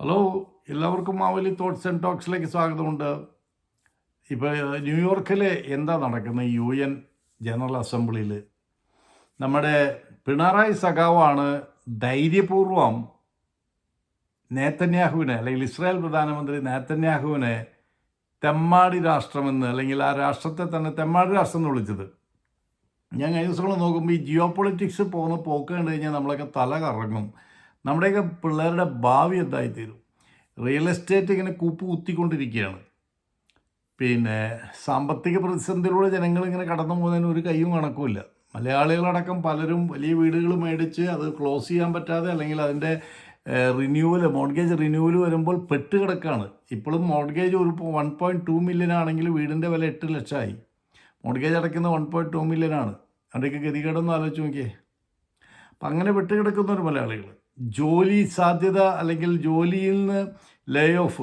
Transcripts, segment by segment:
Hello എല്ലാവർക്കും Mavli thoughts and ടോക്സിലേക്ക് സ്വാഗതമുണ്ട്. ഇപ്പോൾ ന്യൂയോർക്കിൽ എന്താ നടക്കുന്നത് യു എൻ ജനറൽ അസംബ്ലിയിൽ നമ്മുടെ പിണറായി സഖാവാണ് ധൈര്യപൂർവം നേത്തന്യാഹുവിനെ അല്ലെങ്കിൽ ഇസ്രായേൽ പ്രധാനമന്ത്രി നേത്തന്യാഹുവിനെ തെമ്മാടി രാഷ്ട്രമെന്ന് അല്ലെങ്കിൽ ആ രാഷ്ട്രത്തെ തന്നെ തെമ്മാടി രാഷ്ട്രം എന്ന് വിളിച്ചത്. ഞാൻ കഴിഞ്ഞ ദിവസങ്ങൾ നോക്കുമ്പോൾ ഈ ജിയോ പൊളിറ്റിക്സ് പോകുന്ന പോക്ക് കണ്ടു കഴിഞ്ഞാൽ നമ്മളൊക്കെ തല കറങ്ങും നമ്മുടെയൊക്കെ പിള്ളേരുടെ ഭാവി എന്തായിത്തീരും? റിയൽ എസ്റ്റേറ്റ് ഇങ്ങനെ കൂപ്പ് കുത്തിക്കൊണ്ടിരിക്കുകയാണ്. പിന്നെ സാമ്പത്തിക പ്രതിസന്ധിയിലൂടെ ജനങ്ങൾ ഇങ്ങനെ കടന്നു പോകുന്നതിന് ഒരു കൈയും കണക്കുമില്ല. മലയാളികളടക്കം പലരും വലിയ വീടുകൾ മേടിച്ച് അത് ക്ലോസ് ചെയ്യാൻ പറ്റാതെ അല്ലെങ്കിൽ അതിന്റെ റിന്യൂവൽ മോഡ്ഗേജ് റിന്യൂവൽ വരുമ്പോൾ പെട്ട് കിടക്കാണ് ഇപ്പോഴും മോഡ്ഗേജ് ഒരു വൺ പോയിന്റ് ടു മില്യൺ ആണെങ്കിൽ വീടിന്റെ വില എട്ട് ലക്ഷമായി. മോഡ്ഗേജ് അടയ്ക്കുന്ന വൺ പോയിന്റ് ടു മില്യൺ ആണ്. അവിടേക്ക് ഗതികേടൊന്നും ആലോചിച്ച് നോക്കിയേ. അപ്പം അങ്ങനെ വിട്ടുകിടക്കുന്നവർ മലയാളികൾ ജോലി സാധ്യത അല്ലെങ്കിൽ ജോലിയിൽ നിന്ന് ലേ ഓഫ്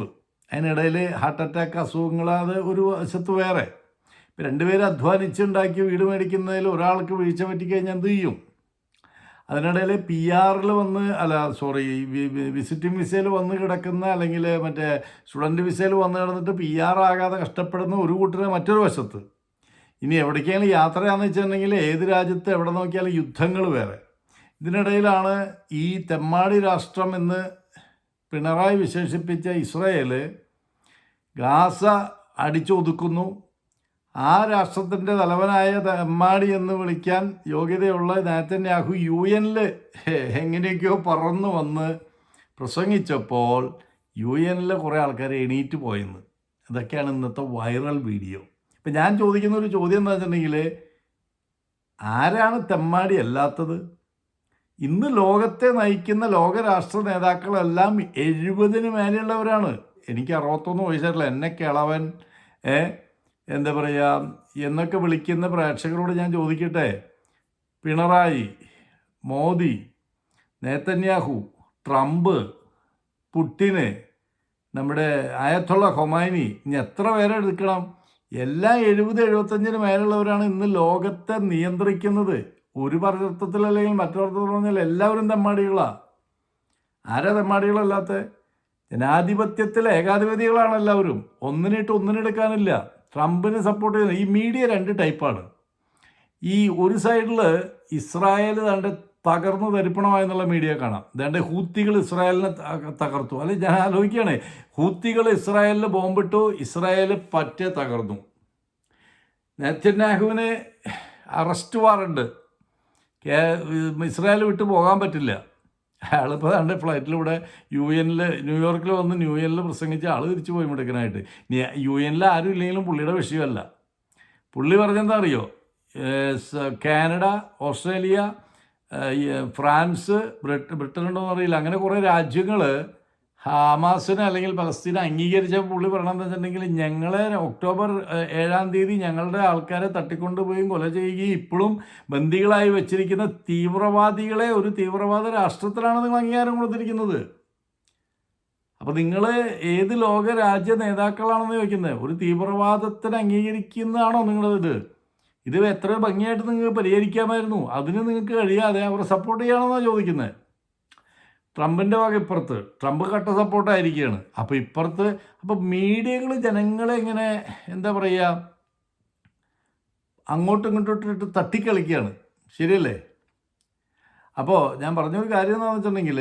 അതിനിടയിൽ ഹാർട്ട് അറ്റാക്ക് അസുഖങ്ങൾ അത് ഒരു വശത്ത് വേറെ. ഇപ്പം രണ്ടുപേരും അധ്വാനിച്ചുണ്ടാക്കി വീട് മേടിക്കുന്നതിൽ ഒരാൾക്ക് വീഴ്ച പറ്റിക്കഴിഞ്ഞാൽ എന്ത് ചെയ്യും? അതിനിടയിൽ പി ആറിൽ വന്ന് അല്ല സോറി വിസിറ്റിംഗ് വിസയിൽ വന്ന് കിടക്കുന്ന അല്ലെങ്കിൽ മറ്റേ സ്റ്റുഡന്റ് വിസയിൽ വന്ന് കിടന്നിട്ട് പി ആർ ആകാതെ കഷ്ടപ്പെടുന്ന ഒരു കൂട്ടരെ മറ്റൊരു വശത്ത്. ഇനി എവിടേക്കെങ്കിലും യാത്രയാണെന്ന് വെച്ചിട്ടുണ്ടെങ്കിൽ ഏത് രാജ്യത്ത് എവിടെ നോക്കിയാലും യുദ്ധങ്ങൾ വേറെ. ഇതിനിടയിലാണ് ഈ തെമ്മാടി രാഷ്ട്രം എന്ന് പിണറായി വിശേഷിപ്പിച്ച ഇസ്രയേൽ ഗാസ അടിച്ചൊതുക്കുന്നു. ആ രാഷ്ട്രത്തിന്റെ തലവനായ തെമ്മാടി എന്ന് വിളിക്കാൻ യോഗ്യതയുള്ള നാത്തന്യാഹു യു എനിൽ എങ്ങനെയൊക്കെയോ പറന്നു വന്ന് പ്രസംഗിച്ചപ്പോൾ യു എനിൽ കുറേ ആൾക്കാർ എണീറ്റ് പോയെന്ന്. ഇതൊക്കെയാണ് ഇന്നത്തെ വൈറൽ വീഡിയോ. ഇപ്പം ഞാൻ ചോദിക്കുന്ന ഒരു ചോദ്യം എന്താ വെച്ചിട്ടുണ്ടെങ്കിൽ ആരാണ് തെമ്മാടി അല്ലാത്തത്? ഇന്ന് ലോകത്തെ നയിക്കുന്ന ലോകരാഷ്ട്ര നേതാക്കളെല്ലാം എഴുപതിന് മേലെയുള്ളവരാണ്. എനിക്ക് അറുപത്തൊന്ന് വയസ്സായിട്ടില്ല എന്നെ കിളവൻ എന്താ പറയുക എന്നൊക്കെ വിളിക്കുന്ന പ്രേക്ഷകരോട് ഞാൻ ചോദിക്കട്ടെ. പിണറായി മോദി നേത്തന്യാഹു ട്രംപ് പുട്ടിന് നമ്മുടെ ആയത്തുള്ള ഹൊമാനി ഇനി എത്ര പേരെ എടുക്കണം? എല്ലാ എഴുപത് എഴുപത്തഞ്ചിന് മേലുള്ളവരാണ് ഇന്ന് ലോകത്തെ നിയന്ത്രിക്കുന്നത്. ഒരു അർത്ഥത്തിൽ അല്ലെങ്കിൽ മറ്റൊരു പറഞ്ഞാൽ എല്ലാവരും തെമ്മാടികളാ. ആരാ തെമ്മാടികളല്ലാത്ത? ജനാധിപത്യത്തിൽ ഏകാധിപതികളാണ് എല്ലാവരും. ഒന്നിനിട്ട് ഒന്നിനെടുക്കാനില്ല. ട്രംപിനെ സപ്പോർട്ട് ചെയ്യുന്ന ഈ മീഡിയ രണ്ട് ടൈപ്പാണ് ഈ ഒരു സൈഡിൽ ഇസ്രായേൽ തന്റെ തകർന്നു തരിപ്പണമായെന്നുള്ള മീഡിയ കാണാം. ദാണ്ട് ഹൂത്തികൾ ഇസ്രായേലിനെ തകർത്തു. അല്ലെ ഞാൻ ആലോചിക്കുകയാണ്. ഹൂത്തികൾ ഇസ്രായേലിൽ ബോംബിട്ടു ഇസ്രായേൽ പറ്റേ തകർന്നു. നെത്തന്യാഹുവിന് അറസ്റ്റ് വാറണ്ട് ഇസ്രായേൽ വിട്ട് പോകാൻ പറ്റില്ല. അയാളിപ്പോൾ തന്റെ ഫ്ലൈറ്റിലൂടെ യു എനിൽ ന്യൂയോർക്കിൽ വന്ന് ന്യൂ എനിൽ പ്രസംഗിച്ച് ആൾ തിരിച്ചു പോയി മിടുക്കനായിട്ട്. യു എനിൽ ആരും ഇല്ലെങ്കിലും പുള്ളിയുടെ വിഷയമല്ല. പുള്ളി പറഞ്ഞെന്താ അറിയോ? കാനഡ ഓസ്ട്രേലിയ ഫ്രാൻസ് ബ്രിട്ട ബ്രിട്ടൻ ഉണ്ടോയെന്ന് അറിയില്ല. അങ്ങനെ കുറേ രാജ്യങ്ങൾ ഹമാസിനെ അല്ലെങ്കിൽ പലസ്തീനെ അംഗീകരിച്ച പുള്ളി പറയണമെന്ന് വെച്ചിട്ടുണ്ടെങ്കിൽ ഞങ്ങളെ ഒക്ടോബർ ഏഴാം തീയതി ഞങ്ങളുടെ ആൾക്കാരെ തട്ടിക്കൊണ്ടുപോയും കൊല ചെയ്യുകയും ഇപ്പോഴും ബന്ദികളായി വെച്ചിരിക്കുന്ന തീവ്രവാദികളെ ഒരു തീവ്രവാദ രാഷ്ട്രത്തിലാണ് നിങ്ങൾ അംഗീകാരം കൊടുത്തിരിക്കുന്നത്. അപ്പോൾ നിങ്ങൾ ഏത് ലോക രാജ്യ നേതാക്കളാണെന്ന് ചോദിക്കുന്നത്? ഒരു തീവ്രവാദത്തിന് അംഗീകരിക്കുന്നതാണോ നിങ്ങളിത് ഇത്? എത്ര ഭംഗിയായിട്ട് നിങ്ങൾക്ക് പരിഹരിക്കാമായിരുന്നു. അതിന് നിങ്ങൾക്ക് കഴിയാതെ അവരെ സപ്പോർട്ട് ചെയ്യണമെന്നാണ് ചോദിക്കുന്നത്? ട്രംപിന്റെ വക ഇപ്പുറത്ത്. ട്രംപ് കട്ട സപ്പോർട്ടായിരിക്കുകയാണ് അപ്പോൾ ഇപ്പുറത്ത് അപ്പോൾ മീഡിയകൾ ജനങ്ങളെ ഇങ്ങനെ എന്താ പറയുക അങ്ങോട്ടും ഇങ്ങോട്ടും ഇട്ട് തട്ടിക്കളിക്കുകയാണ്. ശരിയല്ലേ? അപ്പോൾ ഞാൻ പറഞ്ഞൊരു കാര്യം എന്താണെന്ന് വെച്ചിട്ടുണ്ടെങ്കിൽ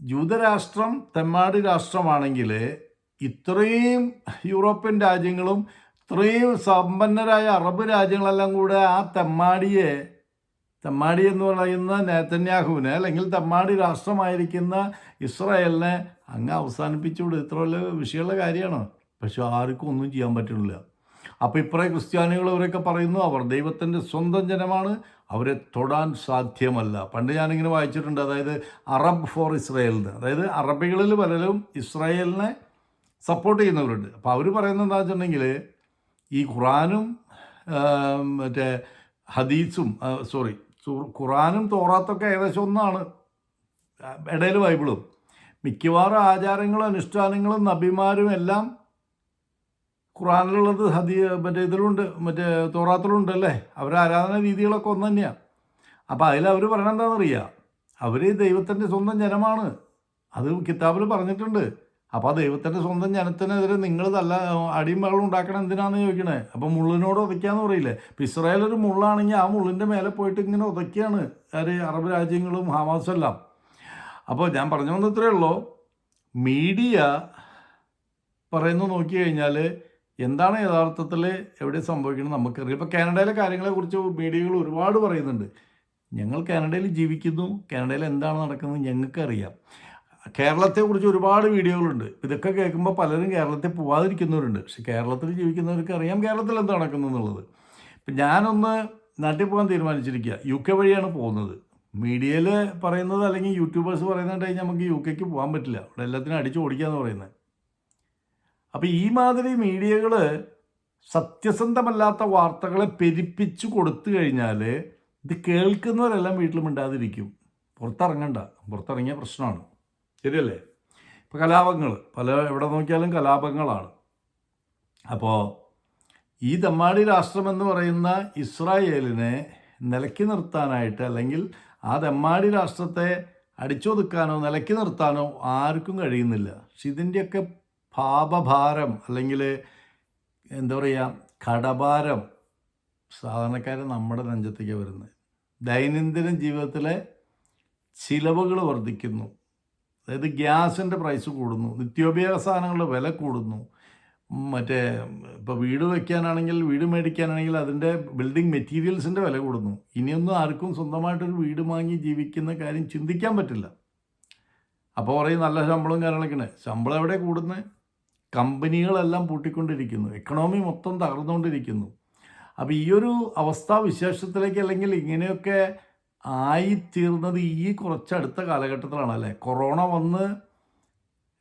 ജൂതരാഷ്ട്രം തെമ്മാടി രാഷ്ട്രമാണെങ്കിൽ ഇത്രയും യൂറോപ്യൻ രാജ്യങ്ങളും ഇത്രയും സമ്പന്നരായ അറബ് രാജ്യങ്ങളെല്ലാം കൂടെ ആ തെമ്മാടിയെ തെമ്മാടി എന്ന് പറയുന്ന നേതന്യാഹുവിനെ അല്ലെങ്കിൽ തെമ്മാടി രാഷ്ട്രമായിരിക്കുന്ന ഇസ്രായേലിനെ അങ്ങ് അവസാനിപ്പിച്ചുകൂടെ ഇത്ര വലിയ വിഷയമുള്ള കാര്യമാണ്? പക്ഷെ ആർക്കും ഒന്നും ചെയ്യാൻ പറ്റുന്നില്ല. അപ്പോൾ ഇപ്പറേ ക്രിസ്ത്യാനികൾ അവരൊക്കെ പറയുന്നു അവർ ദൈവത്തിന്റെ സ്വന്തം ജനമാണ് അവരെ തൊടാൻ സാധ്യമല്ല. പണ്ട് ഞാനിങ്ങനെ വായിച്ചിട്ടുണ്ട് അതായത് അറബ് ഫോർ ഇസ്രായേലിന്. അതായത് അറബികളിൽ പലരും ഇസ്രായേലിനെ സപ്പോർട്ട് ചെയ്യുന്നവരുണ്ട്. അപ്പോൾ അവർ പറയുന്നത് എന്താ വെച്ചിട്ടുണ്ടെങ്കിൽ ഈ ഖുറാനും മറ്റേ ഹദീസും സോറി ഖുറാനും തോറാത്തൊക്കെ ഏകദേശം ഒന്നാണ്. ഇടയിൽ ബൈബിളും. മിക്കവാറും ആചാരങ്ങളും അനുഷ്ഠാനങ്ങളും നബിമാരും എല്ലാം ഖുറാനിലുള്ളത് ഹതി മറ്റേ ഇതിലുണ്ട് മറ്റേ തോറാത്തിലുണ്ട് അല്ലേ? അവരുടെ ആരാധന രീതികളൊക്കെ ഒന്ന് തന്നെയാണ് അപ്പോൾ അതിൽ അവർ എന്താണെന്നറിയാം? അവർ ദൈവത്തിന്റെ സ്വന്തം ജനമാണ്. അത് കിതാബിൽ പറഞ്ഞിട്ടുണ്ട്. അപ്പോൾ ദൈവത്തിന്റെ സ്വന്തം ജനത്തിനെതിരെ നിങ്ങൾ നല്ല അടിയും ബഹളം ഉണ്ടാക്കണം എന്തിനാണെന്ന് ചോദിക്കണേ? അപ്പോൾ മുള്ളിനോട് ഒതയ്ക്കാന്ന് പറയില്ലേ? ഇപ്പം ഇസ്രായേൽ ഒരു മുള്ളാണെങ്കിൽ ആ മുള്ളിന്റെ മേലെ പോയിട്ട് ഇങ്ങനെ ഉതയ്ക്കുകയാണ് ആര് അറബ് രാജ്യങ്ങളും ഹമാസും എല്ലാം. അപ്പോൾ ഞാൻ പറഞ്ഞു വന്നത് ഇത്രയേ ഉള്ളൂ മീഡിയ പറയുന്നത് നോക്കി കഴിഞ്ഞാൽ എന്താണ് യഥാർത്ഥത്തിൽ എവിടെ സംഭവിക്കുന്നത് നമുക്കറിയാം ഇപ്പോൾ കാനഡയിലെ കാര്യങ്ങളെക്കുറിച്ച് മീഡിയകൾ ഒരുപാട് പറയുന്നുണ്ട്. ഞങ്ങൾ കാനഡയിൽ ജീവിക്കുന്നു കാനഡയിൽ എന്താണ് നടക്കുന്നത് ഞങ്ങൾക്കറിയാം. കേരളത്തെക്കുറിച്ച് ഒരുപാട് വീഡിയോകളുണ്ട്. ഇതൊക്കെ കേൾക്കുമ്പോൾ പലരും കേരളത്തിൽ പോവാതിരിക്കുന്നവരുണ്ട്. പക്ഷെ കേരളത്തിൽ ജീവിക്കുന്നവർക്ക് അറിയാം കേരളത്തിൽ എന്താ നടക്കുന്നത് എന്നുള്ളത്. ഇപ്പം ഞാനൊന്ന് നാട്ടിൽ പോകാൻ തീരുമാനിച്ചിരിക്കുക യു കെ വഴിയാണ് പോകുന്നത്. മീഡിയയിൽ പറയുന്നത് അല്ലെങ്കിൽ യൂട്യൂബേഴ്സ് പറയുന്നത് കഴിഞ്ഞാൽ നമുക്ക് യു കെക്ക് പോകാൻ പറ്റില്ല. അവിടെ എല്ലാത്തിനും അടിച്ചു ഓടിക്കാന്ന് പറയുന്നത് അപ്പോൾ ഈ മാതിരി മീഡിയകൾ സത്യസന്ധമല്ലാത്ത വാർത്തകളെ പെരിപ്പിച്ചു കൊടുത്തു കഴിഞ്ഞാൽ ഇത് കേൾക്കുന്നവരെല്ലാം വീട്ടിലും മിണ്ടാതിരിക്കും. പുറത്തിറങ്ങണ്ട. പുറത്തിറങ്ങിയ പ്രശ്നമാണ്. ശരിയല്ലേ? ഇപ്പോൾ കലാപങ്ങൾ പല എവിടെ നോക്കിയാലും കലാപങ്ങളാണ്. അപ്പോൾ ഈ തെമ്മാടി രാഷ്ട്രം എന്ന് പറയുന്ന ഇസ്രായേലിനെ നിലക്കി നിർത്താനായിട്ട് അല്ലെങ്കിൽ ആ തെമ്മാടി രാഷ്ട്രത്തെ അടിച്ചൊതുക്കാനോ നിലക്കി നിർത്താനോ ആർക്കും കഴിയുന്നില്ല. പക്ഷെ ഇതിന്റെയൊക്കെ പാപഭാരം അല്ലെങ്കിൽ എന്താ പറയുക കടഭാരം സാധാരണക്കാരൻ നമ്മുടെ രഞ്ജത്തേക്ക് വരുന്നത്. ദൈനംദിന ജീവിതത്തിലെ ചിലവുകൾ വർദ്ധിക്കുന്നു. അതായത് ഗ്യാസിന്റെ പ്രൈസ് കൂടുന്നു നിത്യോപയോഗ സാധനങ്ങളുടെ വില കൂടുന്നു. മറ്റേ ഇപ്പോൾ വീട് വയ്ക്കാനാണെങ്കിൽ വീട് മേടിക്കാനാണെങ്കിൽ അതിന്റെ ബിൽഡിംഗ് മെറ്റീരിയൽസിന്റെ വില കൂടുന്നു. ഇനിയൊന്നും ആർക്കും സ്വന്തമായിട്ടൊരു വീട് വാങ്ങി ജീവിക്കുന്ന കാര്യം ചിന്തിക്കാൻ പറ്റില്ല. അപ്പോൾ പറയും നല്ല ശമ്പളവും കാര്യങ്ങളൊക്കെയാണ്. ശമ്പളം എവിടെ കൂടുന്നത് കമ്പനികളെല്ലാം പൂട്ടിക്കൊണ്ടിരിക്കുന്നു. എക്കണോമി മൊത്തം തകർന്നുകൊണ്ടിരിക്കുന്നു. അപ്പോൾ ഈ ഒരു അവസ്ഥാവിശേഷത്തിലേക്ക് അല്ലെങ്കിൽ ഇങ്ങനെയൊക്കെ ആയിത്തീർന്നത് ഈ കുറച്ചടുത്ത കാലഘട്ടത്തിലാണ് അല്ലേ കൊറോണ വന്ന്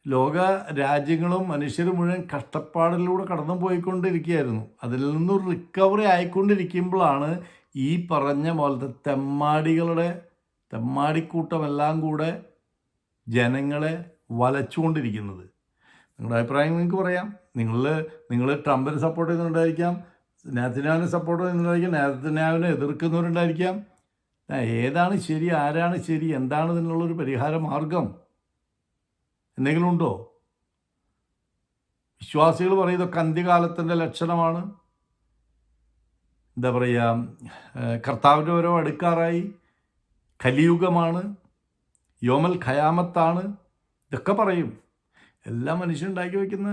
ലോക രാജ്യങ്ങളും മനുഷ്യരും മുഴുവൻ കഷ്ടപ്പാടിലൂടെ കടന്നു പോയിക്കൊണ്ടിരിക്കുകയായിരുന്നു അതിൽ നിന്നും റിക്കവറി ആയിക്കൊണ്ടിരിക്കുമ്പോഴാണ് ഈ പറഞ്ഞ പോലത്തെ തെമ്മാടികളുടെ തെമ്മാടിക്കൂട്ടമെല്ലാം കൂടെ ജനങ്ങളെ വലച്ചുകൊണ്ടിരിക്കുന്നത്. നിങ്ങളുടെ അഭിപ്രായം നിങ്ങൾക്ക് പറയാം. നിങ്ങൾ നിങ്ങൾ ട്രംപിനെ സപ്പോർട്ട് ചെയ്യുന്നുണ്ടായിരിക്കാം നേതന്യാവിനെ സപ്പോർട്ട് ചെയ്യുന്നുണ്ടായിരിക്കാം നേതന്യാവിനെ എതിർക്കുന്നവരുണ്ടായിരിക്കാം. ഏതാണ് ശരി ആരാണ് ശരി എന്താണ് ഇതിനുള്ളൊരു പരിഹാര മാർഗം എന്തെങ്കിലും ഉണ്ടോ? വിശ്വാസികൾ പറയും ഇതൊക്കെ അന്ത്യകാലത്തിന്റെ ലക്ഷണമാണ്. എന്താ പറയുക കർത്താവിന്റെ ഓരോ അടുക്കാറായി കലിയുഗമാണ് യോമൽ ഖയാമത്താണ് ഇതൊക്കെ പറയും. എല്ലാ മനുഷ്യൻ ഉണ്ടാക്കി വയ്ക്കുന്ന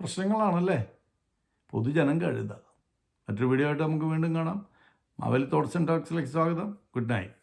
പ്രശ്നങ്ങളാണല്ലേ? പൊതുജനം കഴുത മറ്റൊരു വീഡിയോ ആയിട്ട് നമുക്ക് വീണ്ടും കാണാം. മാവലി തോട്ട്സ് ആൻഡ് ടോക്സിലേക്ക് സ്വാഗതം. Good night.